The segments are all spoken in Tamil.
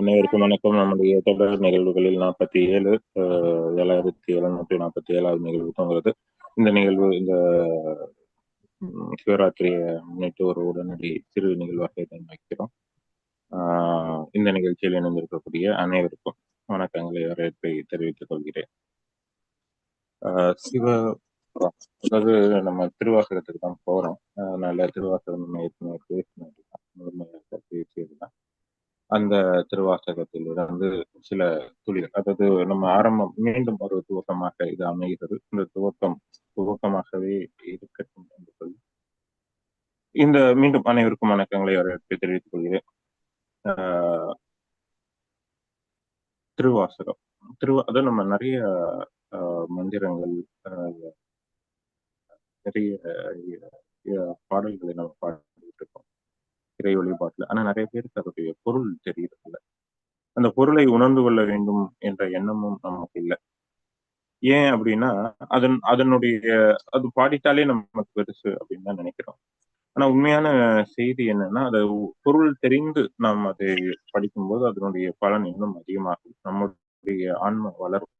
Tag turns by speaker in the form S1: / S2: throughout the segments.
S1: அனைவருக்கும் வணக்கம் நம்முடைய தொடர் நிகழ்வுகளில் நாற்பத்தி ஏழு ஏழாயிரத்தி எழுநூத்தி நாற்பத்தி ஏழாவது நிகழ்வு தோன்றது இந்த நிகழ்வு இந்த சிவராத்திரியை முன்னிட்டு ஒரு உடனடி சிறு நிகழ்வாக இதை வைக்கிறோம் இந்த நிகழ்ச்சியில் இணைந்திருக்கக்கூடிய அனைவருக்கும் வணக்கங்களை வரவேற்பை தெரிவித்துக் கொள்கிறேன் சிவ அதாவது நம்ம திருவாசகத்துக்கு தான் போறோம் அதனால திருவாசகம் நம்ம ஏற்கனவே பேசினோம் முழுமையாக பேசியதுதான் அந்த இருந்து சில துளிகள் அதாவது நம்ம ஆரம்பம் மீண்டும் ஒரு துவக்கமாக இது அமைகிறது இந்த துவக்கம் துவக்கமாகவே இருக்கட்டும் என்று சொல்லி இந்த மீண்டும் அனைவருக்கும் வணக்கங்களை வரவேற்பை தெரிவித்துக் கொள்கிறேன் திருவாசகம் திருவா அதாவது நம்ம நிறைய மந்திரங்கள் நிறைய பாடல்களை நம்ம பாடிட்டு இருக்கோம் இறை வழிபாட்டுல ஆனா நிறைய பேருக்கு அதோடைய பொருள் தெரியறதில்ல அந்த பொருளை உணர்ந்து கொள்ள வேண்டும் என்ற எண்ணமும் நமக்கு இல்லை ஏன் அப்படின்னா அதன் அதனுடைய அது பாடிட்டாலே நமக்கு பெருசு அப்படின்னு தான் நினைக்கிறோம் ஆனா உண்மையான செய்தி என்னன்னா அது பொருள் தெரிந்து நாம் அதை படிக்கும்போது அதனுடைய பலன் இன்னும் அதிகமாகும் நம்மளுடைய ஆன்ம வளரும்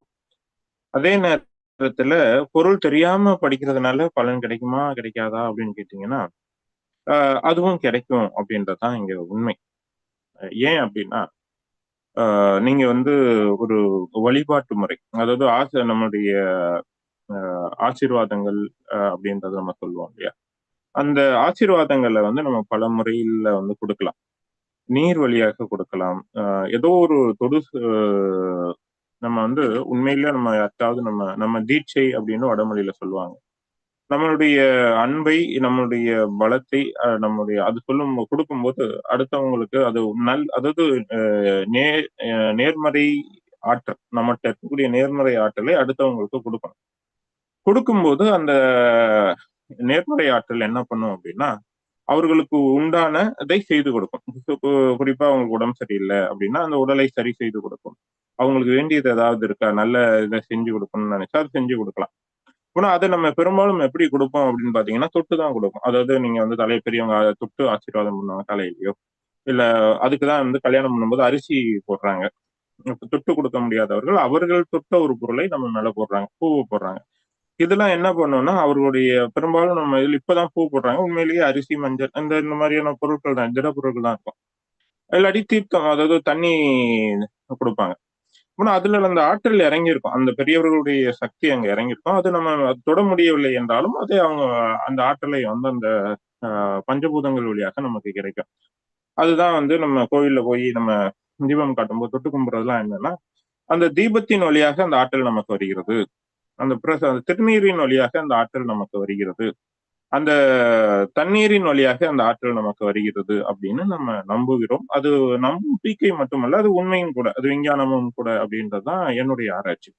S1: அதே நேரத்துல பொருள் தெரியாம படிக்கிறதுனால பலன் கிடைக்குமா கிடைக்காதா அப்படின்னு கேட்டீங்கன்னா அதுவும் கிடைக்கும் அப்படின்றதான் இங்க உண்மை ஏன் அப்படின்னா நீங்க வந்து ஒரு வழிபாட்டு முறை அதாவது ஆசை நம்முடைய ஆசீர்வாதங்கள் அப்படின்றத நம்ம சொல்லுவோம் இல்லையா அந்த ஆசீர்வாதங்களை வந்து நம்ம பல முறையில வந்து கொடுக்கலாம் நீர் வழியாக கொடுக்கலாம் ஏதோ ஒரு தொடு நம்ம வந்து உண்மையில நம்ம யாருக்காவது நம்ம நம்ம தீட்சை அப்படின்னு வடமொழியில சொல்லுவாங்க நம்மளுடைய அன்பை நம்மளுடைய பலத்தை நம்முடைய அது சொல்லும் கொடுக்கும்போது அடுத்தவங்களுக்கு அது நல் அதாவது நேர்மறை ஆற்றல் நம்மகிட்ட இருக்கக்கூடிய நேர்மறை ஆற்றலை அடுத்தவங்களுக்கு கொடுக்கணும் கொடுக்கும்போது அந்த நேர்மறை ஆற்றல் என்ன பண்ணும் அப்படின்னா அவர்களுக்கு உண்டானதை செய்து கொடுக்கும் குறிப்பா அவங்களுக்கு உடம்பு சரியில்லை அப்படின்னா அந்த உடலை சரி செய்து கொடுக்கும் அவங்களுக்கு வேண்டியது ஏதாவது இருக்கா நல்ல இதை செஞ்சு கொடுக்கணும்னு நினைச்சா அது செஞ்சு கொடுக்கலாம் ஆனா அதை நம்ம பெரும்பாலும் எப்படி கொடுப்போம் அப்படின்னு பாத்தீங்கன்னா தொட்டு தான் கொடுப்போம் அதாவது நீங்க வந்து தலை பெரியவங்க அதை தொட்டு ஆசீர்வாதம் பண்ணுவாங்க தலையிலயோ இல்ல அதுக்குதான் வந்து கல்யாணம் பண்ணும்போது அரிசி போடுறாங்க இப்ப தொட்டு கொடுக்க முடியாதவர்கள் அவர்கள் தொட்ட ஒரு பொருளை நம்ம மேல போடுறாங்க பூவை போடுறாங்க இதெல்லாம் என்ன பண்ணோம்னா அவர்களுடைய பெரும்பாலும் நம்ம இதில் இப்பதான் பூ போடுறாங்க உண்மையிலேயே அரிசி மஞ்சள் இந்த இந்த மாதிரியான பொருட்கள் தான் ஜட பொருட்கள் தான் இருக்கும் இல்லாட்டி தீர்த்தம் அதாவது தண்ணி கொடுப்பாங்க ஆனால் அதுல அந்த ஆற்றல் இறங்கியிருக்கும் அந்த பெரியவர்களுடைய சக்தி அங்க இறங்கியிருக்கும் அது நம்ம தொட முடியவில்லை என்றாலும் அது அவங்க அந்த ஆற்றலை வந்து அந்த பஞ்சபூதங்கள் வழியாக நமக்கு கிடைக்கும் அதுதான் வந்து நம்ம கோவில்ல போய் நம்ம தீபம் காட்டும்போது தொட்டு கும்புறதுலாம் என்னன்னா அந்த தீபத்தின் வழியாக அந்த ஆற்றல் நமக்கு வருகிறது அந்த பிரச திருநீரின் வழியாக அந்த ஆற்றல் நமக்கு வருகிறது அந்த தண்ணீரின் வழியாக அந்த ஆற்றல் நமக்கு வருகிறது அப்படின்னு நம்ம நம்புகிறோம் அது நம்பிக்கை மட்டுமல்ல அது உண்மையும் கூட அது விஞ்ஞானமும் கூட அப்படின்றதுதான் என்னுடைய ஆராய்ச்சி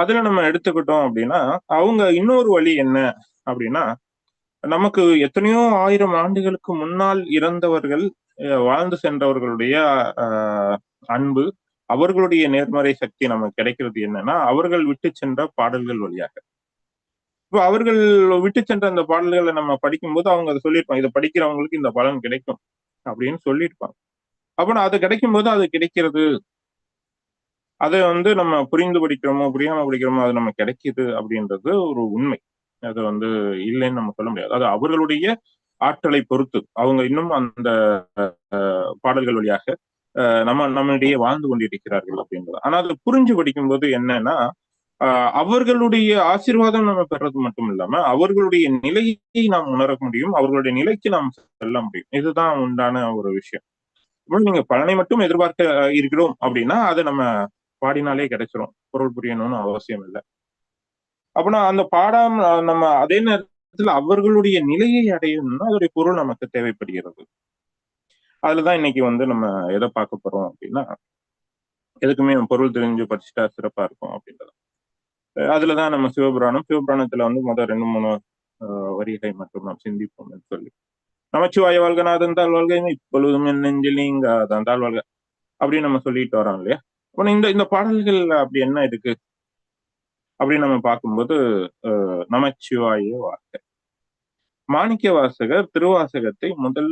S1: அதுல நம்ம எடுத்துக்கிட்டோம் அப்படின்னா அவங்க இன்னொரு வழி என்ன அப்படின்னா நமக்கு எத்தனையோ ஆயிரம் ஆண்டுகளுக்கு முன்னால் இறந்தவர்கள் வாழ்ந்து சென்றவர்களுடைய அன்பு அவர்களுடைய நேர்மறை சக்தி நமக்கு கிடைக்கிறது என்னன்னா அவர்கள் விட்டு சென்ற பாடல்கள் வழியாக இப்போ அவர்கள் விட்டு சென்ற அந்த பாடல்களை நம்ம படிக்கும்போது அவங்க அதை சொல்லியிருப்பாங்க இதை படிக்கிறவங்களுக்கு இந்த பலன் கிடைக்கும் அப்படின்னு சொல்லியிருப்பாங்க அப்போ அது கிடைக்கும் போது அது கிடைக்கிறது அதை வந்து நம்ம புரிந்து படிக்கிறோமோ புரியாம படிக்கிறோமோ அது நம்ம கிடைக்குது அப்படின்றது ஒரு உண்மை அது வந்து இல்லைன்னு நம்ம சொல்ல முடியாது அது அவர்களுடைய ஆற்றலை பொறுத்து அவங்க இன்னும் அந்த பாடல்கள் வழியாக நம்ம நம்மளிடையே வாழ்ந்து கொண்டிருக்கிறார்கள் அப்படின்றது ஆனா அது புரிஞ்சு படிக்கும்போது என்னன்னா அவர்களுடைய ஆசீர்வாதம் நம்ம பெறது மட்டும் இல்லாம அவர்களுடைய நிலையை நாம் உணர முடியும் அவர்களுடைய நிலைக்கு நாம் செல்ல முடியும் இதுதான் உண்டான ஒரு விஷயம் நீங்க பலனை மட்டும் எதிர்பார்க்க இருக்கிறோம் அப்படின்னா அதை நம்ம பாடினாலே கிடைச்சிரும் பொருள் புரியணும்னு அவசியம் இல்லை அப்படின்னா அந்த பாடம் நம்ம அதே நேரத்துல அவர்களுடைய நிலையை அடையணும்னா அதோடைய பொருள் நமக்கு தேவைப்படுகிறது அதுலதான் இன்னைக்கு வந்து நம்ம எதை பார்க்க போறோம் அப்படின்னா எதுக்குமே பொருள் தெரிஞ்சு படிச்சுட்டா சிறப்பா இருக்கும் அப்படின்றத அதுலதான் நம்ம சிவபுராணம் சிவபுராணத்துல வந்து முதல் ரெண்டு மூணு வரிகளை மட்டும் நாம் சிந்திப்போம் சொல்லி நமச்சிவாய வாழ்கநாதன் தாழ் வாழ்க இப்பொழுதும் என் நெஞ்சில் அதான் தாழ் வாழ்க அப்படின்னு நம்ம சொல்லிட்டு வரோம் இல்லையா அப்போ இந்த இந்த பாடல்கள் அப்படி என்ன இருக்கு அப்படின்னு நம்ம பார்க்கும்போது நமச்சிவாய வாழ்க்கை மாணிக்க வாசகர் திருவாசகத்தை முதல்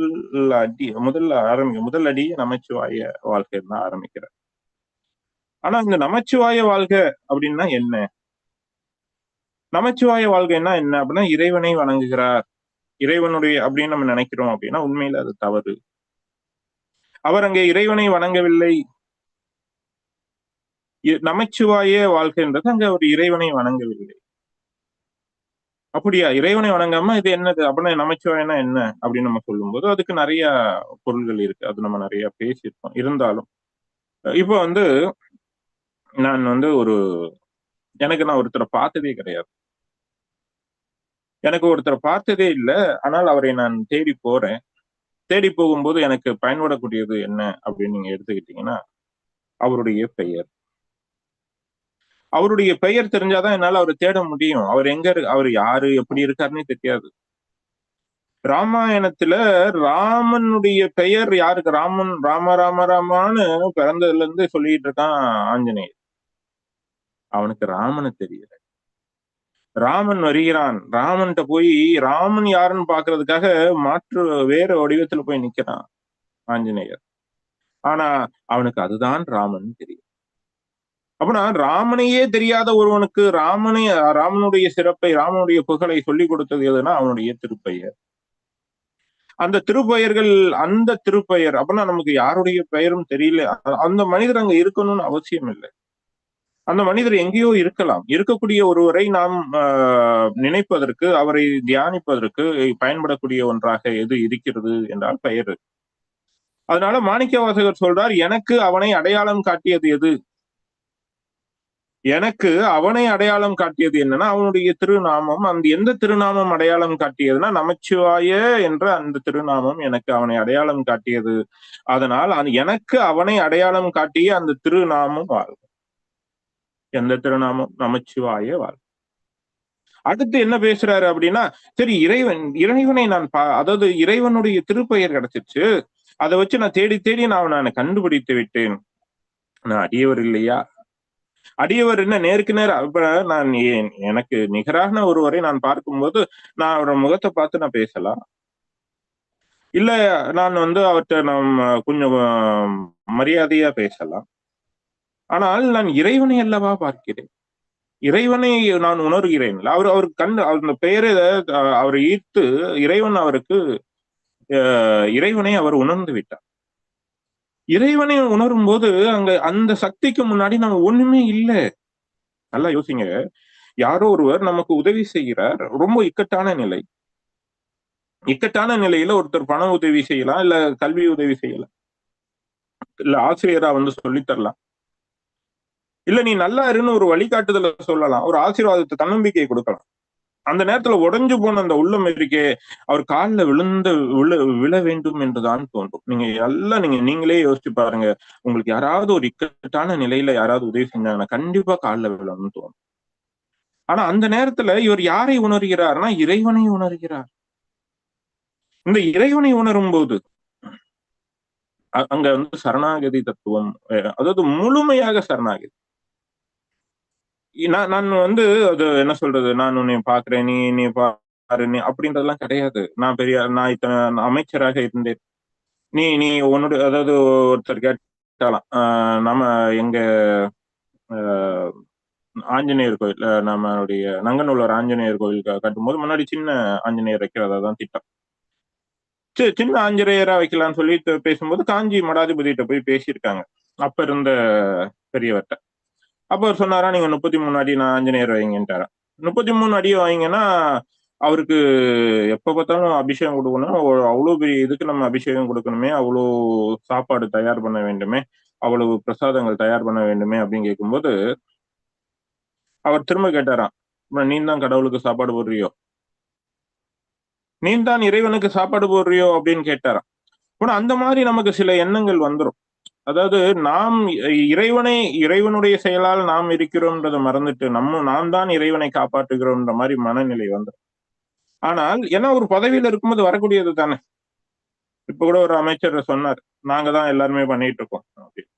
S1: அடி முதல்ல ஆரம்பி முதல் அடி நமச்சிவாய வாழ்க்கை தான் ஆரம்பிக்கிறார் ஆனா இந்த நமச்சிவாய வாழ்க அப்படின்னா என்ன நமச்சிவாய வாழ்க்கைன்னா என்ன அப்படின்னா இறைவனை வணங்குகிறார் இறைவனுடைய அப்படின்னு நம்ம நினைக்கிறோம் அப்படின்னா உண்மையில அது தவறு அவர் அங்கே இறைவனை வணங்கவில்லை நமச்சிவாய வாழ்க்கைன்றது அங்க அவர் இறைவனை வணங்கவில்லை அப்படியா இறைவனை வணங்காம இது என்னது அப்படின்னா நமச்சிவாயனா என்ன அப்படின்னு நம்ம சொல்லும்போது அதுக்கு நிறைய பொருள்கள் இருக்கு அது நம்ம நிறைய பேசியிருக்கோம் இருந்தாலும் இப்போ வந்து நான் வந்து ஒரு எனக்கு நான் ஒருத்தரை பார்த்ததே கிடையாது எனக்கு ஒருத்தர் பார்த்ததே இல்லை ஆனால் அவரை நான் தேடி போறேன் தேடி போகும்போது எனக்கு பயன்படக்கூடியது என்ன அப்படின்னு நீங்க எடுத்துக்கிட்டீங்கன்னா அவருடைய பெயர் அவருடைய பெயர் தெரிஞ்சாதான் என்னால அவரை தேட முடியும் அவர் எங்க இரு அவர் யாரு எப்படி இருக்காருன்னே தெரியாது ராமாயணத்துல ராமனுடைய பெயர் யாருக்கு ராமன் ராம ராம ராமான்னு பிறந்ததுல இருந்து சொல்லிட்டு இருக்கான் ஆஞ்சநேயர் அவனுக்கு ராமனு தெரியல ராமன் வருகிறான் ராமன்கிட்ட போய் ராமன் யாருன்னு பாக்குறதுக்காக மாற்று வேற வடிவத்துல போய் நிக்கிறான் ஆஞ்சநேயர் ஆனா அவனுக்கு அதுதான் ராமன் தெரியும் அப்படின்னா ராமனையே தெரியாத ஒருவனுக்கு ராமனை ராமனுடைய சிறப்பை ராமனுடைய புகழை சொல்லிக் கொடுத்தது எதுனா அவனுடைய திருப்பெயர் அந்த திருப்பெயர்கள் அந்த திருப்பெயர் அப்படின்னா நமக்கு யாருடைய பெயரும் தெரியல அந்த மனிதர் அங்க இருக்கணும்னு அவசியம் இல்லை அந்த மனிதர் எங்கேயோ இருக்கலாம் இருக்கக்கூடிய ஒருவரை நாம் நினைப்பதற்கு அவரை தியானிப்பதற்கு பயன்படக்கூடிய ஒன்றாக எது இருக்கிறது என்றால் பெயர் அதனால மாணிக்க வாசகர் சொல்றார் எனக்கு அவனை அடையாளம் காட்டியது எது எனக்கு அவனை அடையாளம் காட்டியது என்னன்னா அவனுடைய திருநாமம் அந்த எந்த திருநாமம் அடையாளம் காட்டியதுன்னா நமச்சிவாய என்ற அந்த திருநாமம் எனக்கு அவனை அடையாளம் காட்டியது அதனால் எனக்கு அவனை அடையாளம் காட்டிய அந்த திருநாமம் ஆகும் எந்த திருநாமம் நமச்சிவாய வாழ் அடுத்து என்ன பேசுறாரு அப்படின்னா சரி இறைவன் இறைவனை நான் பா அதாவது இறைவனுடைய திருப்பெயர் கிடைச்சிருச்சு அதை வச்சு நான் தேடி தேடி நான் நான் கண்டுபிடித்து விட்டேன் நான் அடியவர் இல்லையா அடியவர் என்ன நேருக்கு நேர் நான் எனக்கு நிகரான ஒருவரை நான் பார்க்கும்போது நான் அவரோட முகத்தை பார்த்து நான் பேசலாம் இல்ல நான் வந்து அவர்கிட்ட நான் கொஞ்சம் மரியாதையா பேசலாம் ஆனால் நான் இறைவனை அல்லவா பார்க்கிறேன் இறைவனை நான் உணர்கிறேன் அவர் அவர் கண் அந்த பெயரை அவரை ஈர்த்து இறைவன் அவருக்கு இறைவனை அவர் உணர்ந்து விட்டார் இறைவனை உணரும் போது அங்க அந்த சக்திக்கு முன்னாடி நம்ம ஒண்ணுமே இல்லை நல்லா யோசிங்க யாரோ ஒருவர் நமக்கு உதவி செய்கிறார் ரொம்ப இக்கட்டான நிலை இக்கட்டான நிலையில ஒருத்தர் பண உதவி செய்யலாம் இல்ல கல்வி உதவி செய்யலாம் இல்ல ஆசிரியரா வந்து சொல்லித்தரலாம் இல்ல நீ நல்லா இருன்னு ஒரு வழிகாட்டுதல சொல்லலாம் ஒரு ஆசீர்வாதத்தை தன்னம்பிக்கையை கொடுக்கலாம் அந்த நேரத்துல உடஞ்சு போன அந்த உள்ளம் இருக்கே அவர் காலில் விழுந்த விழ விழ வேண்டும் என்றுதான் தோன்றும் நீங்க எல்லாம் நீங்க நீங்களே யோசிச்சு பாருங்க உங்களுக்கு யாராவது ஒரு இக்கட்டான நிலையில யாராவது உதவி செஞ்சாங்கன்னா கண்டிப்பா காலில் விழணும்னு தோணும் ஆனா அந்த நேரத்துல இவர் யாரை உணர்கிறார்னா இறைவனை உணர்கிறார் இந்த இறைவனை உணரும் போது அங்க வந்து சரணாகதி தத்துவம் அதாவது முழுமையாக சரணாகதி நான் நான் வந்து அது என்ன சொல்றது நான் உன்னை பாக்குறேன் நீ நீ பாரு நீ அப்படின்றதெல்லாம் கிடையாது நான் பெரிய நான் இத்தனை அமைச்சராக இருந்தேன் நீ நீ உன்னோட அதாவது ஒருத்தர் கேட்டாலாம் நம்ம எங்க ஆஞ்சநேயர் கோயில் நம்மளுடைய நங்கநல்லூர் ஆஞ்சநேயர் கோயில் கட்டும்போது முன்னாடி சின்ன ஆஞ்சநேயர் வைக்கிறதா தான் திட்டம் சின்ன ஆஞ்சநேயரா வைக்கலாம்னு சொல்லிட்டு பேசும்போது காஞ்சி கிட்ட போய் பேசியிருக்காங்க அப்ப இருந்த பெரியவர்கிட்ட அப்போ அவர் சொன்னாரா நீங்க முப்பத்தி மூணு அடி நான் ஆஞ்சநேயர் வைங்கன்ட்டாரா முப்பத்தி மூணு அடி வாங்கிங்கன்னா அவருக்கு எப்ப பார்த்தாலும் அபிஷேகம் கொடுக்கணும் அவ்வளோ பெரிய இதுக்கு நம்ம அபிஷேகம் கொடுக்கணுமே அவ்வளவு சாப்பாடு தயார் பண்ண வேண்டுமே அவ்வளவு பிரசாதங்கள் தயார் பண்ண வேண்டுமே அப்படின்னு கேட்கும்போது அவர் திரும்ப கேட்டாராம் நீ தான் கடவுளுக்கு சாப்பாடு போடுறியோ நீ தான் இறைவனுக்கு சாப்பாடு போடுறியோ அப்படின்னு கேட்டாரா ஆனா அந்த மாதிரி நமக்கு சில எண்ணங்கள் வந்துடும் அதாவது நாம் இறைவனை இறைவனுடைய செயலால் நாம் இருக்கிறோம்ன்றதை மறந்துட்டு நம்ம நாம் தான் இறைவனை காப்பாற்றுகிறோம்ன்ற மாதிரி மனநிலை வந்து ஆனால் ஏன்னா ஒரு பதவியில இருக்கும்போது வரக்கூடியது தானே இப்ப கூட ஒரு அமைச்சர் சொன்னார் நாங்க தான் எல்லாருமே பண்ணிட்டு இருக்கோம் அப்படின்னு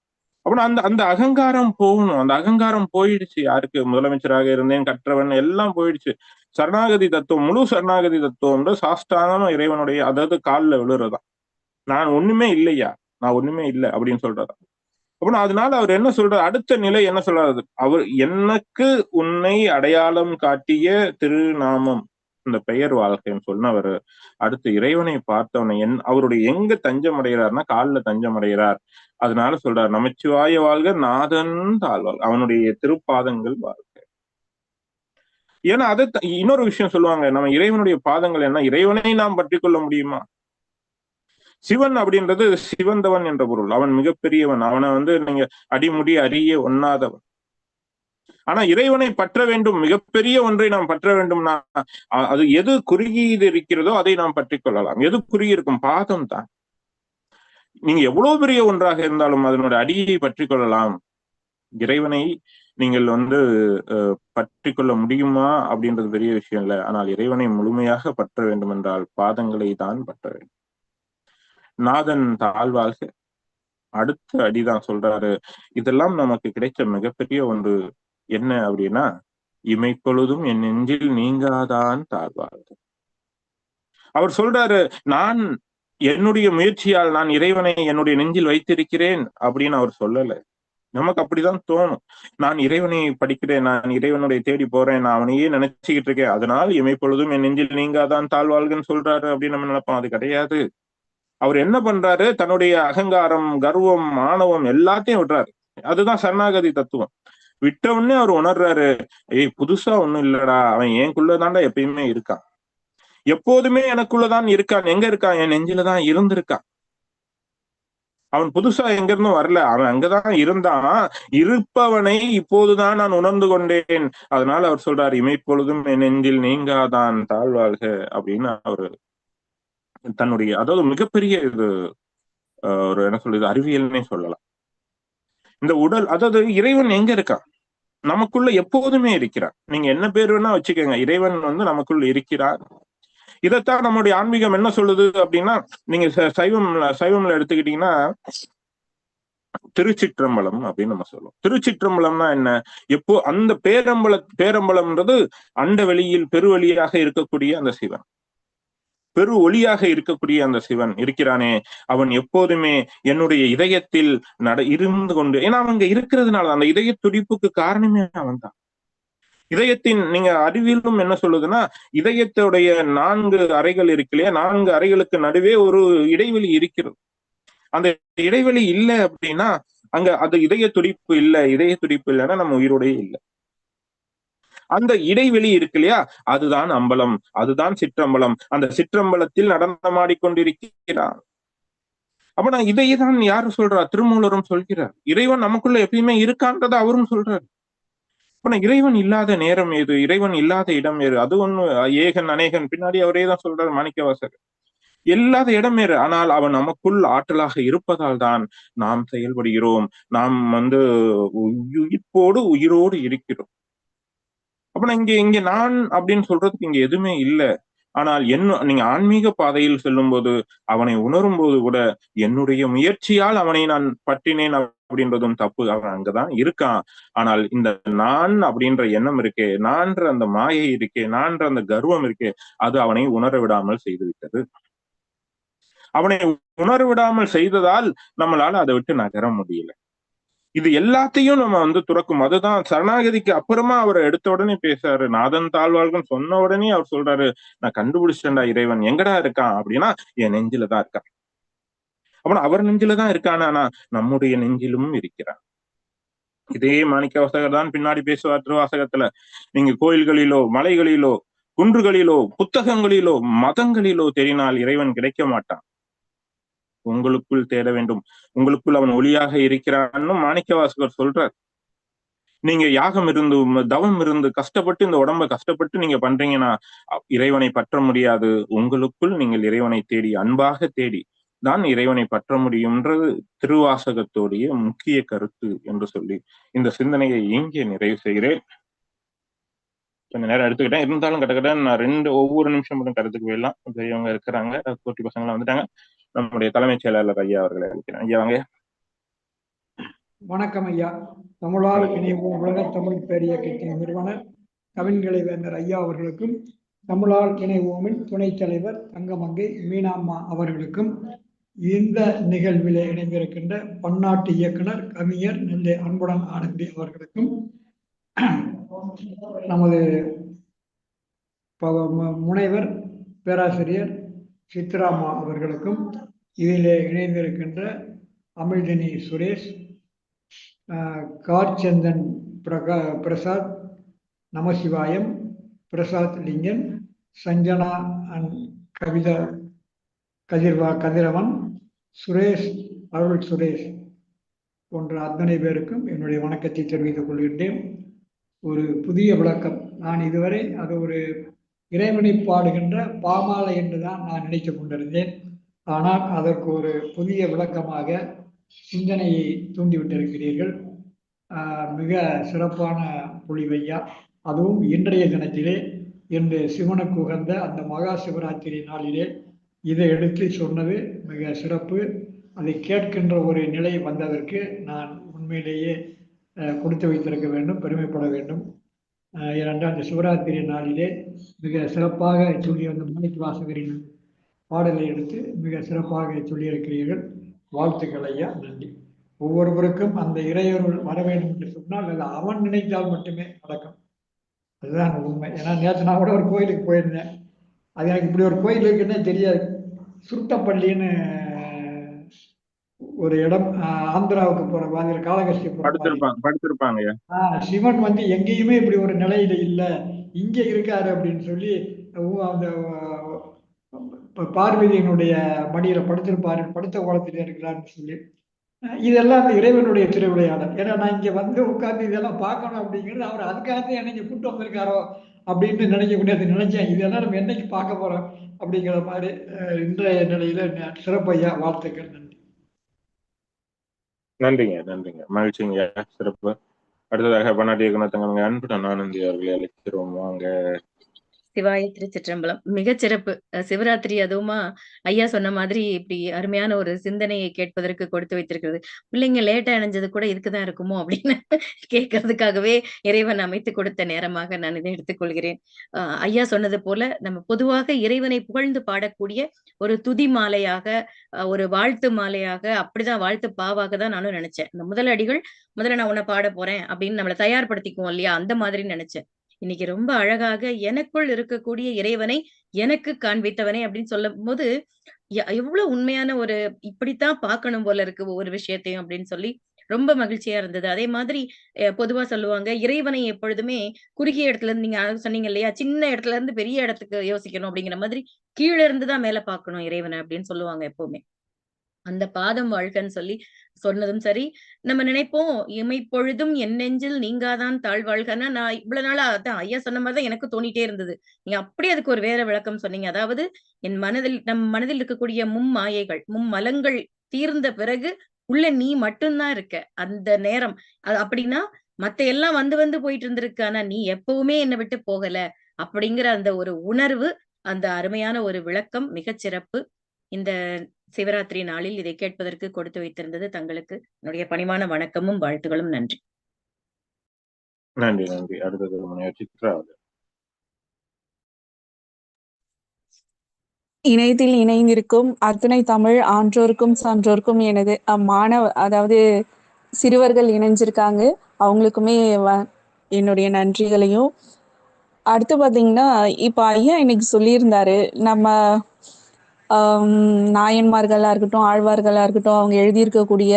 S1: அப்படின்னா அந்த அந்த அகங்காரம் போகணும் அந்த அகங்காரம் போயிடுச்சு யாருக்கு முதலமைச்சராக இருந்தேன் கற்றவன் எல்லாம் போயிடுச்சு சரணாகதி தத்துவம் முழு சரணாகதி தத்துவம்ன்ற சாஸ்தானம் இறைவனுடைய அதாவது காலில் விழுறதா நான் ஒண்ணுமே இல்லையா நான் ஒண்ணுமே இல்லை அப்படின்னு சொல்றாரு அப்புறம் அதனால அவர் என்ன சொல்றாரு அடுத்த நிலை என்ன சொல்றாரு அவர் எனக்கு உன்னை அடையாளம் காட்டிய திருநாமம் இந்த பெயர் வாழ்க்கைன்னு சொன்ன அவர் அடுத்து இறைவனை பார்த்தவனை என் அவருடைய எங்க தஞ்சம் அடைகிறார்னா காலில் தஞ்சம் அடைகிறார் அதனால சொல்றார் நமச்சிவாய வாழ்க நாதன் தாழ்வாள் அவனுடைய திருப்பாதங்கள் வாழ்க்கை ஏன்னா அதை இன்னொரு விஷயம் சொல்லுவாங்க நம்ம இறைவனுடைய பாதங்கள் என்ன இறைவனை நாம் பற்றி கொள்ள முடியுமா சிவன் அப்படின்றது சிவந்தவன் என்ற பொருள் அவன் மிகப்பெரியவன் அவனை வந்து நீங்க அடிமுடி அறிய ஒண்ணாதவன் ஆனா இறைவனை பற்ற வேண்டும் மிகப்பெரிய ஒன்றை நாம் பற்ற வேண்டும்னா அது எது குறுகியது இருக்கிறதோ அதை நாம் பற்றி கொள்ளலாம் எது குறுகியிருக்கும் பாதம் தான் நீங்க எவ்வளவு பெரிய ஒன்றாக இருந்தாலும் அதனுடைய அடியை பற்றி கொள்ளலாம் இறைவனை நீங்கள் வந்து பற்றி கொள்ள முடியுமா அப்படின்றது பெரிய விஷயம் இல்லை ஆனால் இறைவனை முழுமையாக பற்ற வேண்டும் என்றால் பாதங்களை தான் பற்ற வேண்டும் நாதன் தாழ்வாக அடுத்த அடிதான் சொல்றாரு இதெல்லாம் நமக்கு கிடைத்த மிகப்பெரிய ஒன்று என்ன அப்படின்னா இமைப்பொழுதும் என் நெஞ்சில் நீங்காதான் தாழ்வாக அவர் சொல்றாரு நான் என்னுடைய முயற்சியால் நான் இறைவனை என்னுடைய நெஞ்சில் வைத்திருக்கிறேன் அப்படின்னு அவர் சொல்லலை நமக்கு அப்படிதான் தோணும் நான் இறைவனை படிக்கிறேன் நான் இறைவனுடைய தேடி போறேன் நான் அவனையே நினைச்சுக்கிட்டு இருக்கேன் அதனால் இமைப்பொழுதும் என் நெஞ்சில் நீங்காதான் தாழ்வாள்கன்னு சொல்றாரு அப்படின்னு நம்ம நினைப்போம் அது கிடையாது அவர் என்ன பண்றாரு தன்னுடைய அகங்காரம் கர்வம் ஆணவம் எல்லாத்தையும் விடுறாரு அதுதான் சரணாகதி தத்துவம் விட்ட உடனே அவர் உணர்றாரு ஏய் புதுசா ஒண்ணும் இல்லடா அவன் என்குள்ளதான்டா எப்பயுமே இருக்கான் எப்போதுமே எனக்குள்ளதான் இருக்கான் எங்க இருக்கான் என் நெஞ்சிலதான் இருந்திருக்கான் அவன் புதுசா எங்க இருந்தும் வரல அவன் அங்கதான் இருந்தான் இருப்பவனை இப்போதுதான் நான் உணர்ந்து கொண்டேன் அதனால அவர் சொல்றாரு இமைப்பொழுதும் என் நெஞ்சில் நீங்காதான் தாழ்வாள்க அப்படின்னு அவரு தன்னுடைய அதாவது மிகப்பெரிய இது ஒரு என்ன சொல்றது அறிவியல்னே சொல்லலாம் இந்த உடல் அதாவது இறைவன் எங்க இருக்கான் நமக்குள்ள எப்போதுமே இருக்கிறார் நீங்க என்ன பேர் வேணா வச்சுக்கோங்க இறைவன் வந்து நமக்குள்ள இருக்கிறார் இதைத்தான் நம்முடைய ஆன்மீகம் என்ன சொல்லுது அப்படின்னா நீங்க சைவம் சைவம்ல எடுத்துக்கிட்டீங்கன்னா திருச்சிற்றம்பலம் அப்படின்னு நம்ம சொல்லுவோம் திருச்சிற்றம்பலம்னா என்ன எப்போ அந்த பேரம்பல பேரம்பலம்ன்றது அண்ட வெளியில் பெருவழியாக இருக்கக்கூடிய அந்த சிவன் பெரு ஒளியாக இருக்கக்கூடிய அந்த சிவன் இருக்கிறானே அவன் எப்போதுமே என்னுடைய இதயத்தில் நட இருந்து கொண்டு ஏன்னா அவங்க இருக்கிறதுனால அந்த இதய துடிப்புக்கு காரணமே அவன் தான் இதயத்தின் நீங்க அறிவியலும் என்ன சொல்லுதுன்னா இதயத்துடைய நான்கு அறைகள் இருக்கு நான்கு அறைகளுக்கு நடுவே ஒரு இடைவெளி இருக்கிறது அந்த இடைவெளி இல்லை அப்படின்னா அங்க அந்த இதய துடிப்பு இல்லை இதய துடிப்பு இல்லைன்னா நம்ம உயிரோடயே இல்லை அந்த இடைவெளி இருக்கு இல்லையா அதுதான் அம்பலம் அதுதான் சிற்றம்பலம் அந்த சிற்றம்பலத்தில் நடனமாடிக்கொண்டிருக்கிறார் அப்ப நான் இதையே தான் யாரு சொல்றா திருமூலரும் சொல்கிறார் இறைவன் நமக்குள்ள எப்பயுமே இருக்கான்றதை அவரும் சொல்றாரு அப்ப இறைவன் இல்லாத நேரம் எது இறைவன் இல்லாத இடம் ஏறு அது ஒண்ணு ஏகன் அநேகன் பின்னாடி அவரே தான் சொல்றாரு மாணிக்கவாசர் இல்லாத இடம் வேறு ஆனால் அவன் நமக்குள் ஆற்றலாக இருப்பதால் தான் நாம் செயல்படுகிறோம் நாம் வந்து உயிர்ப்போடு உயிரோடு இருக்கிறோம் அப்ப இங்க இங்க நான் அப்படின்னு சொல்றதுக்கு இங்க எதுவுமே இல்லை ஆனால் என்ன நீங்க ஆன்மீக பாதையில் செல்லும் போது அவனை உணரும் போது கூட என்னுடைய முயற்சியால் அவனை நான் பற்றினேன் அப்படின்றதும் தப்பு அவன் அங்கதான் இருக்கான் ஆனால் இந்த நான் அப்படின்ற எண்ணம் இருக்கே நான்ற அந்த மாயை இருக்கே நான்ற அந்த கர்வம் இருக்கே அது அவனை உணர விடாமல் செய்துவிட்டது அவனை உணர விடாமல் செய்ததால் நம்மளால அதை விட்டு நகர முடியல இது எல்லாத்தையும் நம்ம வந்து துறக்கும் அதுதான் சரணாகதிக்கு அப்புறமா அவர் எடுத்த உடனே பேசுறாரு நாதன் தாழ்வாள்கள் சொன்ன உடனே அவர் சொல்றாரு நான் கண்டுபிடிச்சேன்டா இறைவன் எங்கடா இருக்கான் அப்படின்னா என் நெஞ்சிலதான் இருக்கான் அப்புறம் அவர் நெஞ்சிலதான் இருக்கானா நம்முடைய நெஞ்சிலும் இருக்கிறான் இதே மாணிக்க வாசகர் தான் பின்னாடி பேசுவார் திருவாசகத்துல நீங்க கோயில்களிலோ மலைகளிலோ குன்றுகளிலோ புத்தகங்களிலோ மதங்களிலோ தெரினால் இறைவன் கிடைக்க மாட்டான் உங்களுக்குள் தேட வேண்டும் உங்களுக்குள் அவன் ஒளியாக இருக்கிறான்னு மாணிக்க வாசகர் சொல்றார் நீங்க யாகம் இருந்து தவம் இருந்து கஷ்டப்பட்டு இந்த உடம்ப கஷ்டப்பட்டு நீங்க பண்றீங்கன்னா இறைவனை பற்ற முடியாது உங்களுக்குள் நீங்கள் இறைவனை தேடி அன்பாக தேடி தான் இறைவனை பற்ற முடியும்ன்றது திருவாசகத்தோடைய முக்கிய கருத்து என்று சொல்லி இந்த சிந்தனையை இங்கே நிறைவு செய்கிறேன் கொஞ்ச நேரம் எடுத்துக்கிட்டேன் இருந்தாலும் கிட்டத்தட்ட நான் ரெண்டு ஒவ்வொரு நிமிஷம் மட்டும் கருத்துக்கு போயிடலாம் பெரியவங்க இருக்கிறாங்க கோட்டி பசங்களாம் வந்துட்டாங்க நம்முடைய தலைமைச் செயலாளர் ஐயா அவர்களை அழைக்கிறேன் ஐயா வாங்க
S2: வணக்கம் ஐயா தமிழால் இணைவோம் உலக தமிழ் பேரியக்கத்தின் நிறுவனர் கவின்களை வேந்தர் ஐயா அவர்களுக்கும் தமிழால் இணைவோமின் துணைத் தலைவர் தங்கமங்கை மீனாம்மா அவர்களுக்கும் இந்த நிகழ்விலே இணைந்திருக்கின்ற பன்னாட்டு இயக்குனர் கவிஞர் நெல்லை அன்புடன் ஆனந்தி அவர்களுக்கும் நமது முனைவர் பேராசிரியர் சித்ராமா அவர்களுக்கும் இதிலே இணைந்திருக்கின்ற அமிழ்தினி சுரேஷ் கார்ச்சந்தன் பிரகா பிரசாத் நமசிவாயம் பிரசாத் லிங்கன் சஞ்சனா அண்ட் கவிதா கதிர்வா கதிரவன் சுரேஷ் அருள் சுரேஷ் போன்ற அத்தனை பேருக்கும் என்னுடைய வணக்கத்தை தெரிவித்துக் கொள்கின்றேன் ஒரு புதிய விளக்கம் நான் இதுவரை அது ஒரு இறைவனை பாடுகின்ற பாமாலை என்றுதான் நான் நினைத்துக் கொண்டிருந்தேன் ஆனால் அதற்கு ஒரு புதிய விளக்கமாக சிந்தனையை தூண்டிவிட்டிருக்கிறீர்கள் மிக சிறப்பான பொழிவையா அதுவும் இன்றைய தினத்திலே என்று சிவனுக்கு உகந்த அந்த மகா சிவராத்திரி நாளிலே இதை எடுத்து சொன்னது மிக சிறப்பு அதை கேட்கின்ற ஒரு நிலை வந்ததற்கு நான் உண்மையிலேயே கொடுத்து வைத்திருக்க வேண்டும் பெருமைப்பட வேண்டும் இரண்டாம் அந்த சிவராத்திரி நாளிலே மிக சிறப்பாக சொல்லி வந்த மாணிக்க வாசகரின் பாடலை எடுத்து மிக சிறப்பாக சொல்லியிருக்கிறீர்கள் வாழ்த்துக்கள் ஐயா நன்றி ஒவ்வொருவருக்கும் அந்த இறையொருள் வர வேண்டும் என்று சொன்னால் அல்லது அவன் நினைத்தால் மட்டுமே நடக்கும் அதுதான் உண்மை ஏன்னா நேற்று நான் கூட ஒரு கோயிலுக்கு போயிருந்தேன் அது எனக்கு இப்படி ஒரு கோயில் இருக்குன்னே தெரியாது சுருட்டப்பள்ளின்னு ஒரு இடம் ஆந்திராவுக்கு போற மாதிரி காலகஷ்டி
S1: படுத்திருப்பாங்க
S2: சிவன் வந்து எங்கேயுமே இப்படி ஒரு நிலையில இல்ல இங்க இருக்காரு அப்படின்னு சொல்லி அந்த பார்வதியினுடைய மடியில படுத்திருப்பாரு படுத்த கோலத்திலே இருக்கிறான்னு சொல்லி இதெல்லாம் இறைவனுடைய திருவிளையாடல் ஏன்னா நான் இங்க வந்து உட்கார்ந்து இதெல்லாம் பார்க்கணும் அப்படிங்கிறது அவர் அதுக்காக என்னைக்கு கூட்டு வந்திருக்காரோ அப்படின்னு நினைக்க முடியாது நினைச்சேன் இதெல்லாம் நம்ம என்னைக்கு பார்க்க போறோம் அப்படிங்கிற மாதிரி இன்றைய நிலையில சிறப்பையா வாழ்த்துக்கள்
S1: நன்றிங்க நன்றிங்க மகிழ்ச்சிங்க சிறப்பு அடுத்ததாக பன்னாட்டு இயக்குனர் தங்க அன்புடன் ஆனந்தி அவர்களை அழைக்கிறோம் வாங்க
S3: சிவாய திருச்சிற்றம்பலம் மிகச்சிறப்பு சிவராத்திரி அதுவுமா ஐயா சொன்ன மாதிரி இப்படி அருமையான ஒரு சிந்தனையை கேட்பதற்கு கொடுத்து வைத்திருக்கிறது பிள்ளைங்க லேட்டா இணைஞ்சது கூட இதுக்குதான் இருக்குமோ அப்படின்னு கேட்கறதுக்காகவே இறைவன் அமைத்து கொடுத்த நேரமாக நான் இதை எடுத்துக்கொள்கிறேன் ஐயா சொன்னது போல நம்ம பொதுவாக இறைவனை புகழ்ந்து பாடக்கூடிய ஒரு துதி மாலையாக ஒரு வாழ்த்து மாலையாக அப்படிதான் வாழ்த்து பாவாக தான் நானும் நினைச்சேன் இந்த முதல் அடிகள் முதல்ல நான் உன்னை பாட போறேன் அப்படின்னு நம்மளை தயார்படுத்திக்குவோம் இல்லையா அந்த மாதிரி நினைச்சேன் இன்னைக்கு ரொம்ப அழகாக எனக்குள் இருக்கக்கூடிய இறைவனை எனக்கு காண்பித்தவனே அப்படின்னு சொல்லும் போது எவ்வளவு உண்மையான ஒரு இப்படித்தான் பார்க்கணும் போல இருக்கு ஒவ்வொரு விஷயத்தையும் அப்படின்னு சொல்லி ரொம்ப மகிழ்ச்சியா இருந்தது அதே மாதிரி பொதுவா சொல்லுவாங்க இறைவனை எப்பொழுதுமே குறுகிய இடத்துல இருந்து நீங்க சொன்னீங்க இல்லையா சின்ன இடத்துல இருந்து பெரிய இடத்துக்கு யோசிக்கணும் அப்படிங்கிற மாதிரி கீழே இருந்துதான் மேல பாக்கணும் இறைவனை அப்படின்னு சொல்லுவாங்க எப்பவுமே அந்த பாதம் வாழ்கன்னு சொல்லி சொன்னதும் சரி நம்ம நினைப்போம் இமைப்பொழுதும் என் நெஞ்சில் நீங்காதான் தாழ் வாழ்கன்னா நான் இவ்வளவு நாளா அதான் ஐயா சொன்ன மாதிரிதான் எனக்கு தோணிட்டே இருந்தது நீங்க அப்படியே அதுக்கு ஒரு வேற விளக்கம் சொன்னீங்க அதாவது என் மனதில் நம் மனதில் இருக்கக்கூடிய மும் மாயைகள் மும் மலங்கள் தீர்ந்த பிறகு உள்ள நீ மட்டும்தான் இருக்க அந்த நேரம் அப்படின்னா மத்த எல்லாம் வந்து வந்து போயிட்டு இருந்திருக்கு ஆனா நீ எப்பவுமே என்னை விட்டு போகல அப்படிங்கிற அந்த ஒரு உணர்வு அந்த அருமையான ஒரு விளக்கம் மிகச்சிறப்பு இந்த சிவராத்திரி நாளில் இதை கேட்பதற்கு கொடுத்து வைத்திருந்தது தங்களுக்கு என்னுடைய பணிமான வணக்கமும் வாழ்த்துகளும் நன்றி
S1: நன்றி நன்றி அடுத்தது
S4: இணையத்தில் இணைந்திருக்கும் அத்துணை தமிழ் ஆன்றோருக்கும் சான்றோருக்கும் எனது மாணவ அதாவது சிறுவர்கள் இணைஞ்சிருக்காங்க அவங்களுக்குமே என்னுடைய நன்றிகளையும் அடுத்து பார்த்தீங்கன்னா இப்போ ஐயா இன்னைக்கு சொல்லியிருந்தாரு நம்ம நாயன்மார்களாக இருக்கட்டும் ஆழ்வார்களாக இருக்கட்டும் அவங்க எழுதியிருக்கக்கூடிய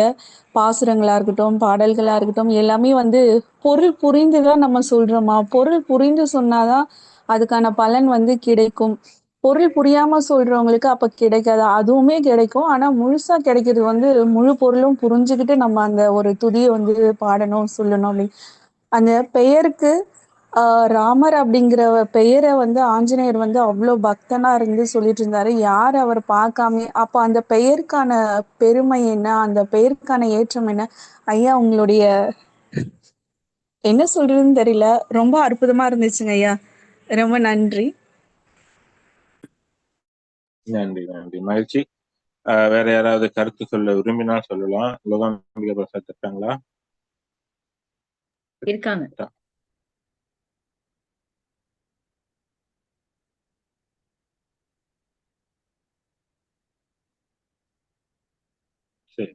S4: பாசுரங்களாக இருக்கட்டும் பாடல்களாக இருக்கட்டும் எல்லாமே வந்து பொருள் புரிந்து தான் நம்ம சொல்கிறோமா பொருள் புரிந்து சொன்னாதான் அதுக்கான பலன் வந்து கிடைக்கும் பொருள் புரியாம சொல்றவங்களுக்கு அப்ப கிடைக்காது அதுவுமே கிடைக்கும் ஆனா முழுசா கிடைக்கிறது வந்து முழு பொருளும் புரிஞ்சுக்கிட்டு நம்ம அந்த ஒரு துதியை வந்து பாடணும் சொல்லணும் அப்படின்னு அந்த பெயருக்கு ராமர் அப்படிங்கிற பெயரை வந்து ஆஞ்சநேயர் வந்து அவ்வளோ பக்தனா இருந்து சொல்லிட்டு இருந்தாரு யார் அவர் பார்க்காம அப்போ அந்த பெயருக்கான பெருமை என்ன அந்த பெயருக்கான ஏற்றம் என்ன ஐயா உங்களுடைய என்ன சொல்றதுன்னு தெரியல ரொம்ப அற்புதமா இருந்துச்சுங்க ஐயா ரொம்ப நன்றி
S1: நன்றி நன்றி மகிழ்ச்சி வேற யாராவது கருத்து சொல்ல விரும்பினா சொல்லலாம் இருக்காங்க சரி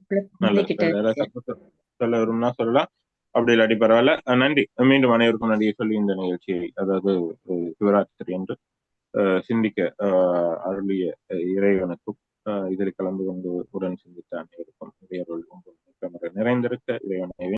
S1: வரும்னா சொல்லலாம் அப்படி இல்லாட்டி பரவாயில்ல நன்றி மீண்டும் அனைவருக்கும் நன்றியை சொல்லி இந்த நிகழ்ச்சியை அதாவது சிவராத்திரி என்று சிந்திக்க அருளிய இறைவனுக்கும் இதில் கலந்து கொண்டு உடன் சிந்தித்த அனைவருக்கும் இறையருள் நிறைந்திருக்க இறைவனை